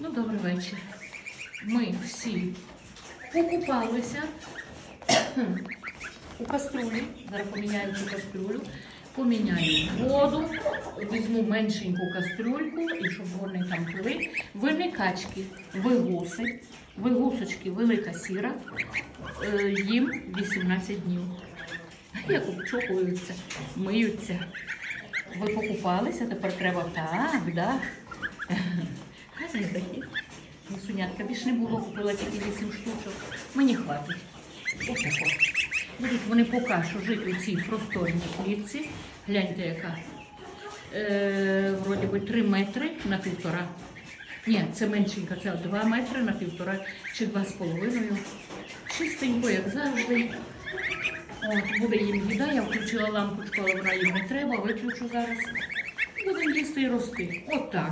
Ну, добрий вечір. Ми всі покупалися у каструлі. Зараз поміняю цю каструлю. Поміняю воду, візьму меншеньку кастрюльку, і щоб вони там пили. Вимикачки, вигуси, вигусочки, велика сіра, е, їм 18 днів. Як обчухуються, миються. Ви покупалися, тепер треба так, да? Гарні такі. Гусенятка більш не було, купила тільки 8 штучок. Мені хватить. Отако. Будуть вони поки що жити у цій просторній клітці. Гляньте, яка. Е, вроді би 3 метри на півтора. Ні, це меншенька, це 2 метри на півтора чи 2,5. Чистенько, як завжди. От, буде їм їда, я включила лампочку, але вона їм не треба, виключу зараз. Будемо їсти і рости. Отак.